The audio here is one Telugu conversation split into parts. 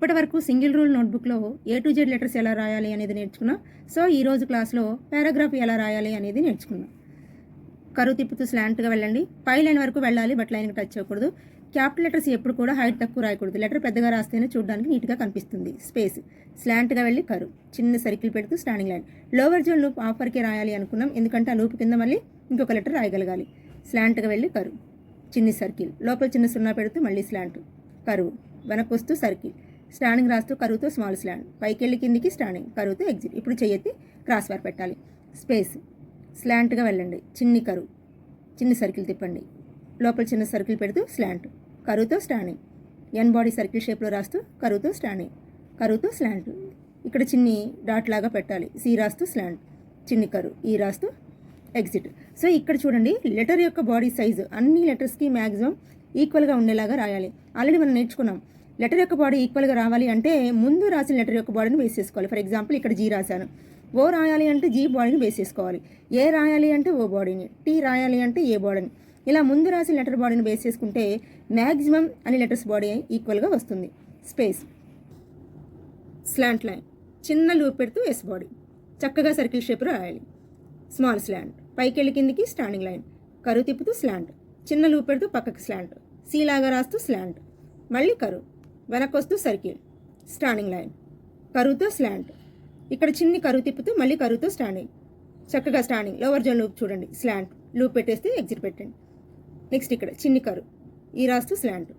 ఇప్పటి వరకు సింగిల్ రూల్ నోట్బుక్లో ఏ టు జెడ్ లెటర్స్ ఎలా రాయాలి అనేది నేర్చుకున్నాం. సో ఈరోజు క్లాస్లో పారాగ్రాఫ్ ఎలా రాయాలి అనేది నేర్చుకున్నాం. కరువు తిప్పుతూ స్లాంట్గా వెళ్ళండి. పై లైన్ వరకు వెళ్ళాలి బట్ లైన్కి టచ్ అవ్వకూడదు. క్యాపిటల్ లెటర్స్ ఎప్పుడు కూడా హైట్ తక్కువ రాయకూడదు. లెటర్ పెద్దగా రాస్తేనే చూడడానికి నీట్గా కనిపిస్తుంది. స్పేస్. స్లాంట్గా వెళ్ళి కరు. చిన్న సర్కిల్ పెడుతూ standing line. Lower zone loop ఆఫర్కే రాయాలి అనుకున్నాం. ఎందుకంటే ఆ లూప్ కింద మళ్ళీ ఇంకొక లెటర్ రాయగలగాలి. స్లాంట్గా వెళ్ళి కరు. చిన్ని సర్కిల్. లోపల చిన్న సున్నా పెడుతూ మళ్ళీ స్లాంట్. కరువు. వెనక్కి వస్తూ సర్కిల్. స్టాండింగ్ రాస్తూ కరువుతో స్మాల్ స్లాండ్. పైకి వెళ్ళి కిందికి స్టాండింగ్ కరువుతో ఎగ్జిట్. ఇప్పుడు చెయ్యెత్తి క్రాస్ బార్ పెట్టాలి. స్పేస్. స్లాంట్గా వెళ్ళండి. చిన్ని కరువు. చిన్ని సర్కిల్ తిప్పండి. లోపల చిన్న సర్కిల్ పెడుతూ స్లాంట్ కరువుతో స్టాండింగ్. ఎన్ బాడీ సర్కిల్ షేప్లో రాస్తూ కరువుతో స్టాండింగ్. కరువుతో స్లాంట్ ఇక్కడ చిన్ని డాట్ లాగా పెట్టాలి. సి రాస్తూ స్లాంట్ చిన్ని కరువు. ఈ రాస్తూ ఎగ్జిట్. సో ఇక్కడ చూడండి లెటర్ యొక్క బాడీ సైజు అన్ని లెటర్స్కి మ్యాక్సిమం ఈక్వల్గా ఉండేలాగా రాయాలి. ఆల్రెడీ మనం నేర్చుకున్నాం. లెటర్ యొక్క బాడీ ఈక్వల్గా రావాలి అంటే ముందు రాసిన లెటర్ యొక్క బాడీని బేస్ చేసుకోవాలి. ఫర్ ఎగ్జాంపుల్ ఇక్కడ జీ రాశాను. ఓ రాయాలి అంటే జీ బాడీని బేస్ చేసుకోవాలి. ఏ రాయాలి అంటే ఓ బాడీని. టీ రాయాలి అంటే ఏ బాడీని. ఇలా ముందు రాసిన లెటర్ బాడీని బేస్ చేసుకుంటే మ్యాక్సిమం అన్ని లెటర్స్ బాడీ ఈక్వల్గా వస్తుంది. స్పేస్. Slant line. చిన్న లూప్ పెడుతూ ఎస్ బాడీ. చక్కగా సర్కిల్ షేప్ రాయాలి. Small slant. పైకి వెళ్ళి కిందికి స్టాండింగ్ లైన్. కరువు తిప్పుతూ స్లాంట్. చిన్న లూప్ పెడుతూ పక్కకి స్లాంట్. సీ లాగా రాస్తూ స్లాంట్. మళ్ళీ కరువు. వెనక్కి వస్తూ సర్కిల్ స్టాండింగ్ లైన్. కరువుతో స్లాంట్. ఇక్కడ చిన్ని కరువు తిప్పుతూ మళ్ళీ కరువుతో స్టాండింగ్. చక్కగా స్టాండింగ్. లోవర్ జోన్ లూప్ చూడండి. స్లాంట్. లూప్ పెట్టేస్తే ఎగ్జిట్ పెట్టండి. నెక్స్ట్ ఇక్కడ చిన్ని కరు ఈ రాస్తూ స్లాంట్.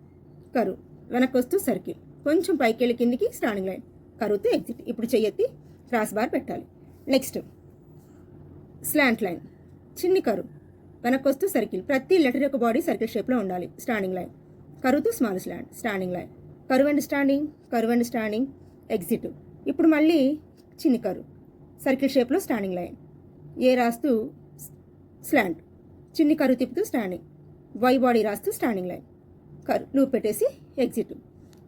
కరు వెనక్కి వస్తూ సర్కిల్ కొంచెం పైకి వెళ్ళి కిందికి స్టాండింగ్ లైన్. కరువుతో ఎగ్జిట్. ఇప్పుడు చెయ్యెత్తి క్రాస్ బార్ పెట్టాలి. నెక్స్ట్. Slant line. చిన్ని కరు వెనక్కి వస్తూ సర్కిల్. ప్రతి లెటర్ యొక్క బాడీ సర్కిల్ షేప్లో ఉండాలి. Standing line. కరువుతో small slant. Standing line. Curve and standing curve and standing exit ఇప్పుడు మళ్ళీ చిన్ని కరు సర్కిల్ షేప్లో స్టాండింగ్ లైన్ ఏ రాస్తూ స్లాంట్ చిన్ని కరువు తిప్పుతూ స్టాండింగ్ వై బాడీ రాస్తూ స్టాండింగ్ లైన్ కరు లూప్ పెట్టేసి exit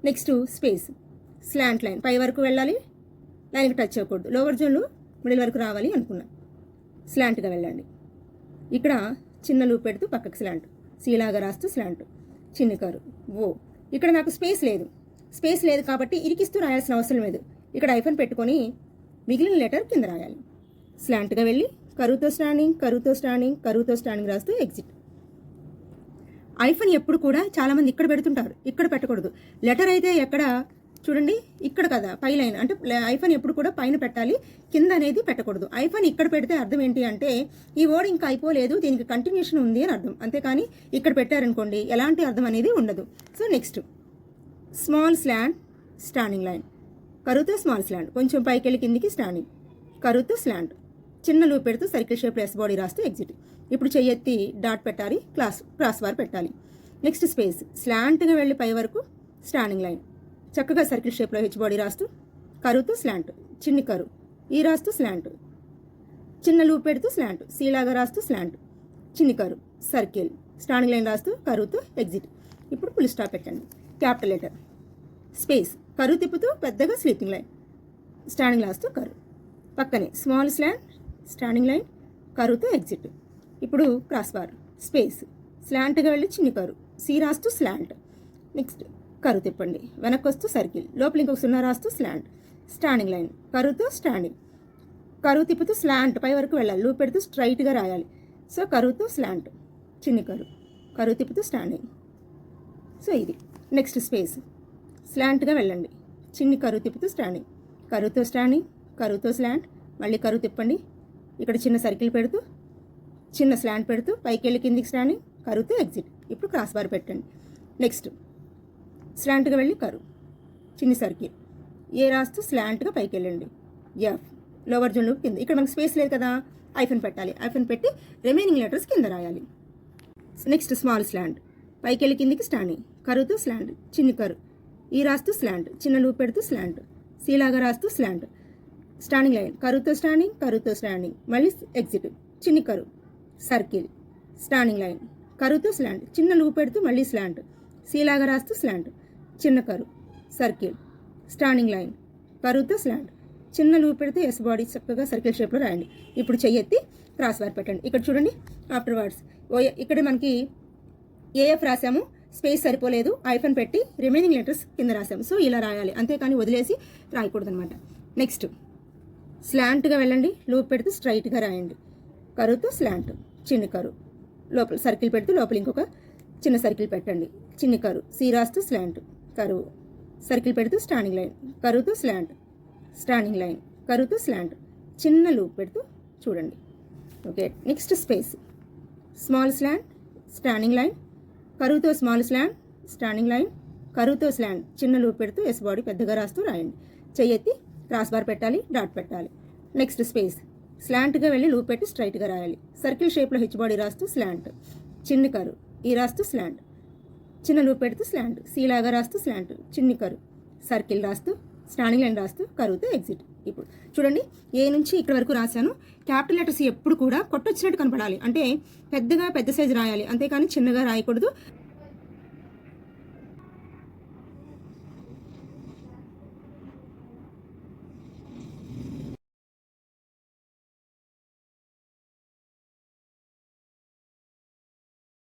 next space slant line పై వరకు వెళ్ళాలి. లైన్కి టచ్ అవ్వకూడదు లోవర్ జోన్లు మిడిల్ వరకు రావాలి అనుకున్నాను స్లాంట్గా వెళ్ళండి. ఇక్కడ చిన్న లూప్ పెడుతూ పక్కకి స్లాంట్ సీలాగా రాస్తూ స్లాంట్ చిన్న కరు ఓ ఇక్కడ నాకు స్పేస్ లేదు. స్పేస్ లేదు కాబట్టి ఇరికిస్తూ రాయాల్సిన అవసరం లేదు. ఇక్కడ ఐఫోన్ పెట్టుకొని మిగిలిన లెటర్ కింద రాయాలి. స్లాంట్గా వెళ్ళి కరువుతో స్టాండింగ్ కరువుతో స్టాండింగ్ కరువుతో స్టాండింగ్ రాస్తూ ఎగ్జిట్. ఐఫోన్ ఎప్పుడు కూడా చాలామంది ఇక్కడ పెడుతుంటారు. ఇక్కడ పెట్టకూడదు. లెటర్ అయితే ఎక్కడ చూడండి ఇక్కడ కదా పై లైన్. అంటే ఐఫోన్ ఎప్పుడు కూడా పైన పెట్టాలి కింద అనేది పెట్టకూడదు. ఐఫోన్ ఇక్కడ పెడితే అర్థం ఏంటి అంటే ఈ వర్డ్ ఇంకా అయిపోలేదు దీనికి కంటిన్యూషన్ ఉంది అని అర్థం. అంతేకాని ఇక్కడ పెట్టారనుకోండి ఎలాంటి అర్థం అనేది ఉండదు. So next small slant standing line కరువుతో స్మాల్ స్లాండ్ కొంచెం పైకి వెళ్ళి కిందికి స్టాండింగ్ కరువుతో స్లాండ్ చిన్న లూప్ పెడుతూ సర్కిల్ షేప్ ఎస్ బాడీ రాస్తూ ఎగ్జిట్ ఇప్పుడు చెయ్యెత్తి డాట్ పెట్టాలి క్లాస్ క్రాస్ బార్ పెట్టాలి నెక్స్ట్ స్పేస్ స్లాంట్గా వెళ్ళి పై వరకు స్టాండింగ్ లైన్ చక్కగా సర్కిల్ షేప్లో హెచ్ బాడీ రాస్తూ కరువుతో స్లాంట్ చిన్ని కరు ఈ రాస్తూ స్లాంట్ చిన్న లూప్ పెడుతూ స్లాంట్ సీలాగా రాస్తూ స్లాంట్ చిన్ని కరు సర్కిల్ స్టాండింగ్ లైన్ రాస్తూ కరువుతో ఎగ్జిట్ ఇప్పుడు ఫుల్ స్టాప్ పెట్టండి. క్యాపిటల్ లెటర్ స్పేస్ కరువు తిప్పుతూ పెద్దగా స్లీపింగ్ లైన్ స్టాండింగ్ రాస్తూ కరు పక్కనే స్మాల్ స్లాండ్ స్టాండింగ్ లైన్ కరువుతో ఎగ్జిట్ ఇప్పుడు క్రాస్ బార్ స్పేస్ స్లాంట్గా వెళ్ళి చిన్ని కరు సీ రాస్తూ స్లాంట్ నెక్స్ట్ కరువు తిప్పండి. వెనక్కి వస్తూ సర్కిల్. లోపల ఇంకొక సున్నా రాస్తూ స్లాంట్ స్టాండింగ్ లైన్. కరువుతో స్టాండింగ్. కరువు తిప్పుతూ స్లాంట్ పై వరకు వెళ్ళాలి. లూప్ పెడుతూ స్ట్రైట్గా రాయాలి. సో కరువుతో స్లాంట్ చిన్ని కరువు. కరువు తిప్పుతూ స్టాండింగ్. సో ఇది. Next space. స్లాంట్గా వెళ్ళండి. చిన్ని కరువు తిప్పుతూ స్టాండింగ్. కరువుతో స్టాండింగ్. కరువుతో స్లాంట్ మళ్ళీ కరువు తిప్పండి. ఇక్కడ చిన్న సర్కిల్ పెడుతూ చిన్న స్లాంట్ పెడుతూ పైకి వెళ్ళి కిందికి స్టాండింగ్. కరువుతో ఎగ్జిట్. ఇప్పుడు క్రాస్ బార్ పెట్టండి. నెక్స్ట్. స్లాంట్గా వెళ్ళి కరు. చిన్ని సర్కిల్ ఏ రాస్తూ స్లాంట్గా పైకి వెళ్ళండి ఎఫ్ లోవర్ జోన్ కింద. ఇక్కడ మనకు స్పేస్ లేదు కదా. ఐఫన్ పెట్టాలి. ఐఫన్ పెట్టి రిమైనింగ్ లెటర్స్ కింద రాయాలి. నెక్స్ట్ స్మాల్ స్లాండ్ పైకి వెళ్ళి కిందికి స్టాండింగ్. కరువుతో స్లాండ్ చిన్ని కరు. ఈ రాస్తూ స్లాండ్ చిన్న లూప్ పెడుతూ స్లాండ్ సీలాగా రాస్తూ స్లాండ్ స్టాండింగ్ లైన్. కరువుతో స్టాండింగ్ కరువుతో స్టాండింగ్. మళ్ళీ ఎగ్జిట్. చిన్ని కరు. సర్కిల్. Standing line. కరువుతో స్లాండ్ చిన్న లూప్ పెడుతూ మళ్ళీ స్లాండ్ సీలాగా రాస్తూ స్లాండ్ చిన్న కరు సర్కిల్ స్టాండింగ్ లైన్ కరువుతో స్లాండ్. చిన్న లూప్ పెడితే ఎస్ బాడీ చక్కగా సర్కిల్ షేప్లో రాయండి. ఇప్పుడు చెయ్యెత్తి క్రాస్ వార్ పెట్టండి. ఇక్కడ చూడండి ఆఫ్టర్ వర్డ్స్ ఇక్కడ మనకి ఏఎఫ్ రాసాము స్పేస్ సరిపోలేదు ఐఫన్ పెట్టి రిమైనింగ్ లెటర్స్ కింద రాసాము. సో ఇలా రాయాలి. అంతేకాని వదిలేసి రాయకూడదు అనమాట నెక్స్ట్ స్లాంట్గా వెళ్ళండి. లూప్ పెడితే స్ట్రైట్గా రాయండి. కరువుతో స్లాంట్ చిన్న కరు. లోపల సర్కిల్ పెడితే లోపల ఇంకొక చిన్న సర్కిల్ పెట్టండి. చిన్ని కరువు సి రాస్తూ స్లాంట్ కరువు. సర్కిల్ పెడుతూ స్టాండింగ్ లైన్. కరువుతో స్లాంట్ స్టాండింగ్ లైన్. కరువుతో స్లాంట్ చిన్న లూప్ పెడుతూ చూడండి. Okay next space. Small slant standing line. కరువుతో స్మాల్ స్లాండ్ స్టాండింగ్ లైన్. కరువుతో స్లాండ్. చిన్న లూప్ పెడుతూ ఎస్ బాడీ పెద్దగా రాస్తూ రాయండి. చెయ్యెత్తి క్రాస్ బార్ పెట్టాలి డాట్ పెట్టాలి. Next space. స్లాంట్గా వెళ్ళి లూప్ పెట్టి స్ట్రైట్గా రాయాలి. సర్కిల్ షేప్లో హెచ్ బాడీ రాస్తూ స్లాంట్ చిన్న కరు ఈ రాస్తూ స్లాంట్ చిన్న లూప్ పెడుతూ స్లాంట్ సీలాగా రాస్తూ స్లాంట్ చిన్ని కరు సర్కిల్ రాస్తూ స్టాండింగ్ లైన్ రాస్తూ కరువుతో ఎగ్జిట్. ఇప్పుడు చూడండి ఏ నుంచి ఇక్కడ వరకు రాశాను? క్యాపిటల్ లెటర్స్ ఎప్పుడు కూడా కొట్టొచ్చినట్టు కనపడాలి. అంటే పెద్దగా పెద్ద సైజు రాయాలి. అంతేకాని చిన్నగా రాయకూడదు.